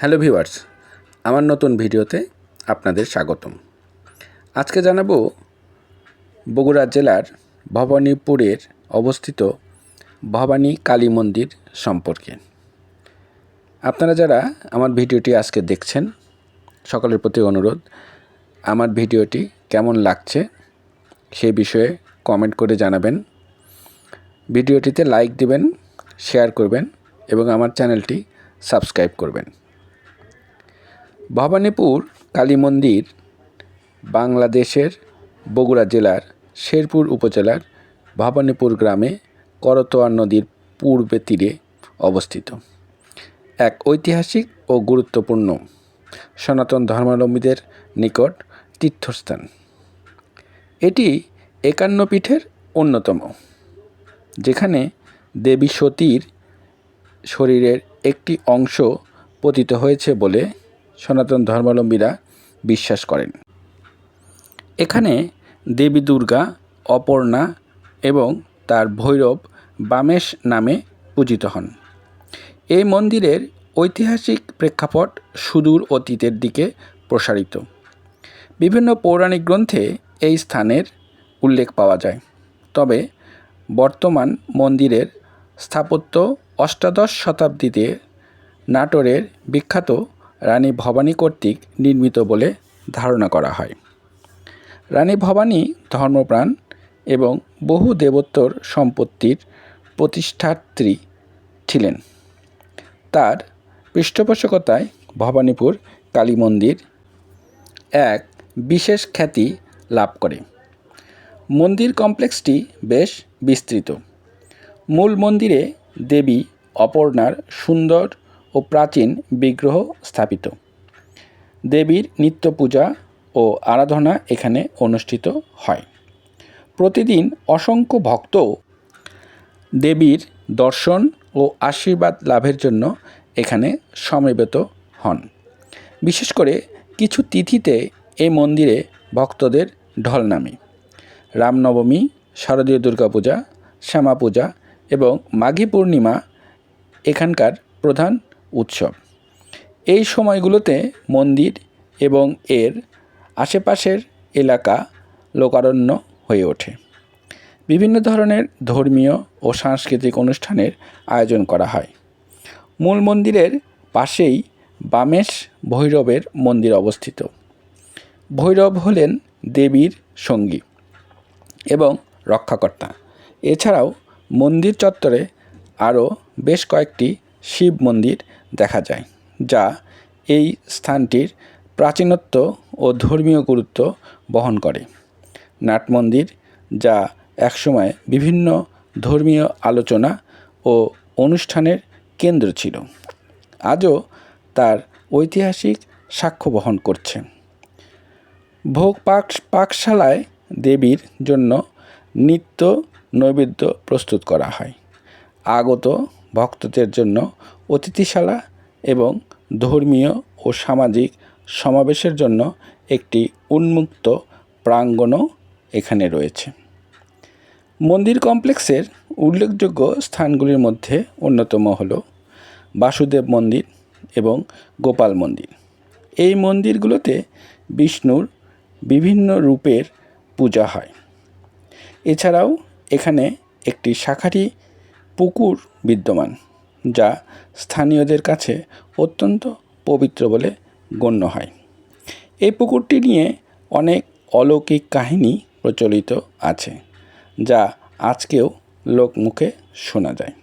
Hello viewers, আমার নতুন ভিডিওতে আপনাদের স্বাগতম। আজকে জানাব বগুড়া জেলার ভবানীপুরের অবস্থিত ভবানী কালী মন্দির সম্পর্কে। আপনারা যারা আমার ভিডিওটি আজকে দেখছেন, সকলের প্রতি অনুরোধ, আমার ভিডিওটি কেমন লাগছে সে বিষয়ে কমেন্ট করে জানাবেন। ভিডিওটিতে লাইক দিবেন শেয়ার করবেন এবং আমার চ্যানেলটি সাবস্ক্রাইব করবেন। ভবানীপুর কালী মন্দির বাংলাদেশের বগুড়া জেলার শেরপুর উপজেলার ভবানীপুর গ্রামে করতোয়া নদীর পূর্বে তীরে অবস্থিত। এক ঐতিহাসিক ও গুরুত্বপূর্ণ সনাতন ধর্মাবলম্বীদের নিকট তীর্থস্থান। এটি একান্ন পীঠের অন্যতম, যেখানে দেবী সতীর শরীরের একটি অংশ পতিত হয়েছে বলে সনাতন ধর্মাবলম্বীরা বিশ্বাস করেন। এখানে দেবী দুর্গা, অপর্ণা এবং তার ভৈরব বামেশ নামে পূজিত হন। এই মন্দিরের ঐতিহাসিক প্রেক্ষাপট সুদূর অতীতের দিকে প্রসারিত। বিভিন্ন পৌরাণিক গ্রন্থে এই স্থানের উল্লেখ পাওয়া যায়। তবে বর্তমান মন্দিরের স্থাপত্য অষ্টাদশ শতাব্দীতে নাটোরের বিখ্যাত রানী ভবানী কর্তৃক নির্মিত বলে ধারণা করা হয়। রানী ভবানী ধর্মপ্রাণ এবং বহু দেবোত্তর সম্পত্তির প্রতিষ্ঠাত্রী ছিলেন। তার পৃষ্ঠপোষকতায় ভবানীপুর কালী মন্দির এক বিশেষ খ্যাতি লাভ করে। মন্দির কমপ্লেক্সটি বেশ বিস্তৃত। মূল মন্দিরে দেবী অপর্ণার সুন্দর ও প্রাচীন বিগ্রহ স্থাপিত। দেবীর নিত্য পূজা ও আরাধনা এখানে অনুষ্ঠিত হয়। প্রতিদিন অসংখ্য ভক্ত দেবীর দর্শন ও আশীর্বাদ লাভের জন্য এখানে সমবেত হন। বিশেষ করে কিছু তিথিতে এই মন্দিরে ভক্তদের ঢল নামে রামনবমী, শারদীয় দুর্গাপূজা শ্যামা পূজা এবং মাঘী পূর্ণিমা এখানকার প্রধান উৎসব। এই সময়গুলোতে মন্দির এবং এর আশেপাশের এলাকা লোকারণ্য হয়ে ওঠে। বিভিন্ন ধরনের ধর্মীয় ও সাংস্কৃতিক অনুষ্ঠানের আয়োজন করা হয়। মূল মন্দিরের পাশেই বামেশ ভৈরবের মন্দির অবস্থিত। ভৈরব হলেন দেবীর সঙ্গী এবং রক্ষাকর্তা। এছাড়াও মন্দির চত্বরে আরও বেশ কয়েকটি শিব মন্দির দেখা যায়, যা এই স্থানটির প্রাচীনত্ব ও ধর্মীয় গুরুত্ব বহন করে। নাট মন্দির যা একসময় বিভিন্ন ধর্মীয় আলোচনা ও অনুষ্ঠানের কেন্দ্র ছিল, আজও তার ঐতিহাসিক সাক্ষ্য বহন করছে। ভোগ পাক, পাকশালায় দেবীর জন্য নিত্য নৈবেদ্য প্রস্তুত করা হয়। আগত ভক্তদের জন্য অতিথিশালা এবং ধর্মীয় ও সামাজিক সমাবেশের জন্য একটি উন্মুক্ত প্রাঙ্গণও এখানে রয়েছে। মন্দির কমপ্লেক্সের উল্লেখযোগ্য স্থানগুলির মধ্যে অন্যতম হল বাসুদেব মন্দির এবং গোপাল মন্দির। এই মন্দিরগুলোতে বিষ্ণুর বিভিন্ন রূপের পূজা হয়। এছাড়াও এখানে একটি শাখারি পুকুর বিদ্যমান, যা স্থানীয়দের কাছে অত্যন্ত পবিত্র বলে গণ্য হয়। এই পুকুরটি নিয়ে অনেক অলৌকিক কাহিনী প্রচলিত আছে, যা আজকেও লোকমুখে শোনা যায়।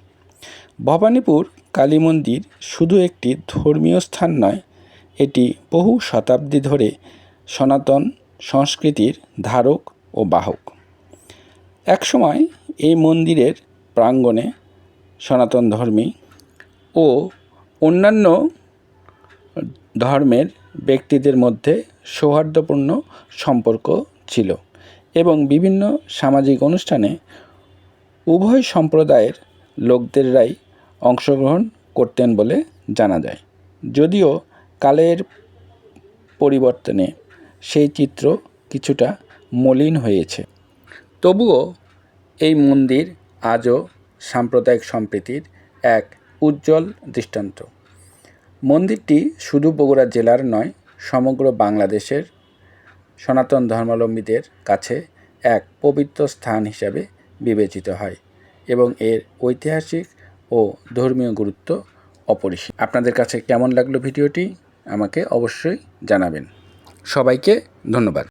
ভবানীপুর কালী মন্দির শুধু একটি ধর্মীয় স্থান নয়, এটি বহু শতাব্দী ধরে সনাতন সংস্কৃতির ধারক ও বাহক। একসময় এই মন্দিরের প্রাঙ্গণে সনাতন ধর্মী ও অন্যান্য ধর্মের ব্যক্তিদের মধ্যে সৌহার্দ্যপূর্ণ সম্পর্ক ছিল এবং বিভিন্ন সামাজিক অনুষ্ঠানে উভয় সম্প্রদায়ের লোকদেররাই অংশগ্রহণ করতেন বলে জানা যায়। যদিও কালের পরিবর্তনে সেই চিত্র কিছুটা মলিন হয়েছে। তবুও এই মন্দির আজও সাম্প্রদায়িক সম্প্রীতির এক উজ্জ্বল দৃষ্টান্ত। মন্দিরটি শুধু বগুড়া জেলার নয়, সমগ্র বাংলাদেশের সনাতন ধর্মাবলম্বীদের কাছে এক পবিত্র স্থান হিসাবে বিবেচিত হয় এবং এর ঐতিহাসিক ও ধর্মীয় গুরুত্ব অপরিসীম। আপনাদের কাছে কেমন লাগল ভিডিওটি? আমাকে অবশ্যই জানাবেন। সবাইকে ধন্যবাদ।